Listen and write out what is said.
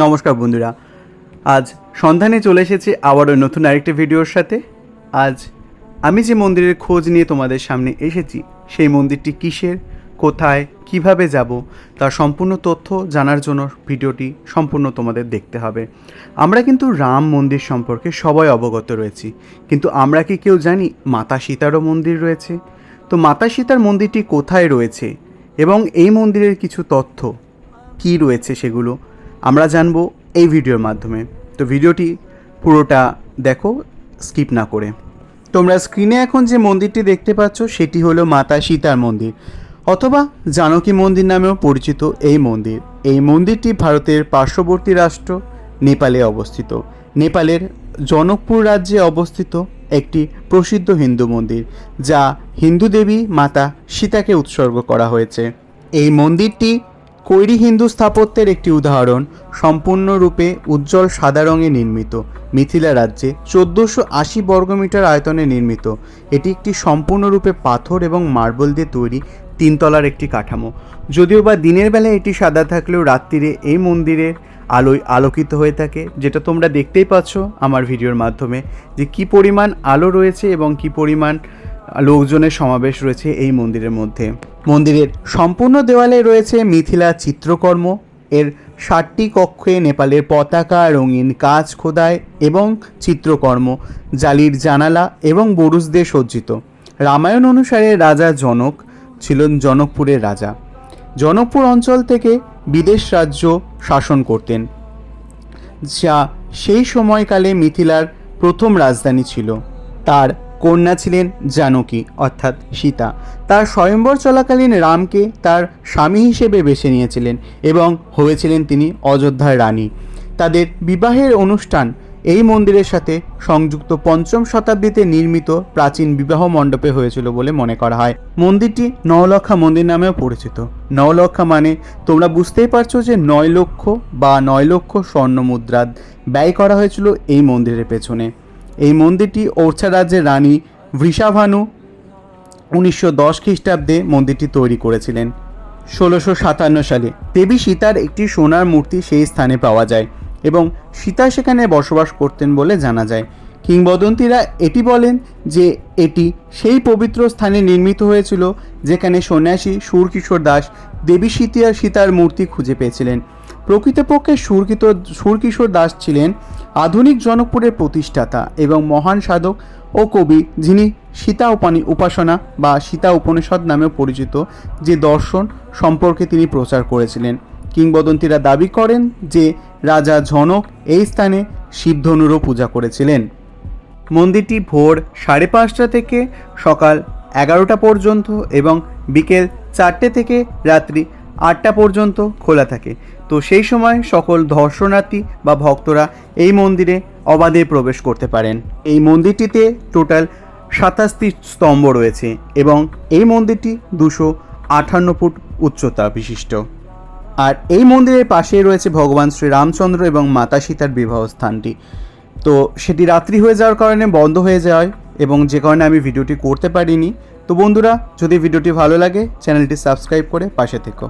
নমস্কার বন্ধুরা। আজ সন্ধানে চলে এসেছি আবারও নতুন আরেকটি ভিডিওর সাথে। আজ আমি যে মন্দিরের খোঁজ নিয়ে তোমাদের সামনে এসেছি, সেই মন্দিরটি কিসের, কোথায়, কীভাবে যাব, তার সম্পূর্ণ তথ্য জানার জন্য ভিডিওটি সম্পূর্ণ তোমাদের দেখতে হবে। আমরা কিন্তু রাম মন্দির সম্পর্কে সবাই অবগত রয়েছি, কিন্তু আমরা কি কেউ জানি মাতা সীতারও মন্দির রয়েছে? তো মাতা সীতার মন্দিরটি কোথায় রয়েছে এবং এই মন্দিরের কিছু তথ্য কি রয়েছে সেগুলো আমরা জানব এই ভিডিওর মাধ্যমে। তো ভিডিওটি পুরোটা দেখো স্কিপ না করে। তোমরা স্ক্রিনে এখন যে মন্দিরটি দেখতে পাচ্ছ, সেটি হলো মাতা সীতার মন্দির। অথবা জানকী মন্দির নামেও পরিচিত এই মন্দির। এই মন্দিরটি ভারতের পার্শ্ববর্তী রাষ্ট্র নেপালে অবস্থিত। নেপালের জনকপুর রাজ্যে অবস্থিত একটি প্রসিদ্ধ হিন্দু মন্দির, যা হিন্দু দেবী মাতা সীতাকে উৎসর্গ করা হয়েছে। এই মন্দিরটি কৈরি হিন্দু স্থাপত্যের একটি উদাহরণ সম্পূর্ণরূপে উজ্জ্বল সাদা রঙে নির্মিত। মিথিলা রাজ্যে চোদ্দোশো আশি বর্গমিটার আয়তনে নির্মিত। এটি একটি সম্পূর্ণরূপে পাথর এবং মার্বেল দিয়ে তৈরি তিনতলার একটি কাঠামো। যদিও বা দিনের বেলায় এটি সাদা থাকলেও রাত্রিরে এই মন্দিরের আলোয় আলোকিত হয়ে থাকে, যেটা তোমরা দেখতেই পাচ্ছ আমার ভিডিওর মাধ্যমে, যে কি পরিমাণ আলো রয়েছে এবং কি পরিমাণ লোকজনের সমাবেশ রয়েছে এই মন্দিরের মধ্যে। মন্দিরের সম্পূর্ণ দেওয়ালে রয়েছে মিথিলা চিত্রকর্ম। এর ষাটটি কক্ষে নেপালের পতাকা, রঙিন কাজ খোদাই এবং চিত্রকর্ম, জালির জানালা এবং বরুজ দিয়ে সজ্জিত। রামায়ণ অনুসারে রাজা জনক ছিলেন জনকপুরের রাজা। জনকপুর অঞ্চল থেকে বিদেশ রাজ্য শাসন করতেন। যা সেই সময়কালে মিথিলার প্রথম রাজধানী ছিল। তার কন্যা ছিলেন জানকী, অর্থাৎ সীতা। তার স্বয়ম্বর চলাকালীন রামকে তার স্বামী হিসেবে বেছে নিয়েছিলেন এবং হয়েছিলেন তিনি অযোধ্যার রানী। তাদের বিবাহের অনুষ্ঠান এই মন্দিরের সাথে সংযুক্ত পঞ্চম শতাব্দীতে নির্মিত প্রাচীন বিবাহ মণ্ডপে হয়েছিল বলে মনে করা হয়। মন্দিরটি নওলক্ষা মন্দির নামেও পরিচিত। নওলক্ষা মানে তোমরা বুঝতেই পারছ যে নয় লক্ষ বা নয় লক্ষ স্বর্ণ মুদ্রা ব্যয় করা হয়েছিল এই মন্দিরের পেছনে। এই মন্দিরটি ওরছা রাজ্যের রানী বৃষাভানু উনিশশো দশ খ্রিস্টাব্দে মন্দিরটি তৈরি করেছিলেন। ষোলোশো সাতান্ন সালে দেবী সীতার একটি সোনার মূর্তি সেই স্থানে পাওয়া যায় এবং সীতা সেখানে বসবাস করতেন বলে জানা যায়। কিংবদন্তীরা এটি বলেন যে এটি সেই পবিত্র স্থানে নির্মিত হয়েছিল যেখানে সন্ন্যাসী সুরকিশোর দাস দেবী সীতা সীতার মূর্তি খুঁজে পেয়েছিলেন। প্রকৃতপক্ষে সুরকিত, সুরকিশোর দাস ছিলেন আধুনিক জনকপুরের প্রতিষ্ঠাতা এবং মহান সাধক ও কবি যিনি সীতা উপানি, উপাসনা বা সীতা উপনিষদ নামেও পরিচিত যে দর্শন সম্পর্কে তিনি প্রচার করেছিলেন। কিংবদন্তীরা দাবি করেন যে রাজা জনক এই স্থানে শিবধনুরও পূজা করেছিলেন। মন্দিরটি ভোর সাড়ে পাঁচটা থেকে সকাল এগারোটা পর্যন্ত এবং বিকেল চারটে থেকে রাত্রি আটটা পর্যন্ত খোলা থাকে। তো সেই সময় সকল দর্শনার্থী বা ভক্তরা এই মন্দিরে অবাধে প্রবেশ করতে পারেন। এই মন্দিরটিতে টোটাল সাতাশটি স্তম্ভ রয়েছে এবং এই মন্দিরটি দুশো আটান্ন ফুট উচ্চতা বিশিষ্ট। আর এই মন্দিরের পাশেই রয়েছে ভগবান শ্রীরামচন্দ্র এবং মাতা সীতার বিবাহ স্থানটি। তো সেটি রাত্রি হয়ে যাওয়ার কারণে বন্ধ হয়ে যায় এবং যে কারণে আমি ভিডিওটি করতে পারিনি। তো বন্ধুরা, যদি ভিডিওটি ভালো লাগে, চ্যানেলটি সাবস্ক্রাইব করে পাশে থেকো।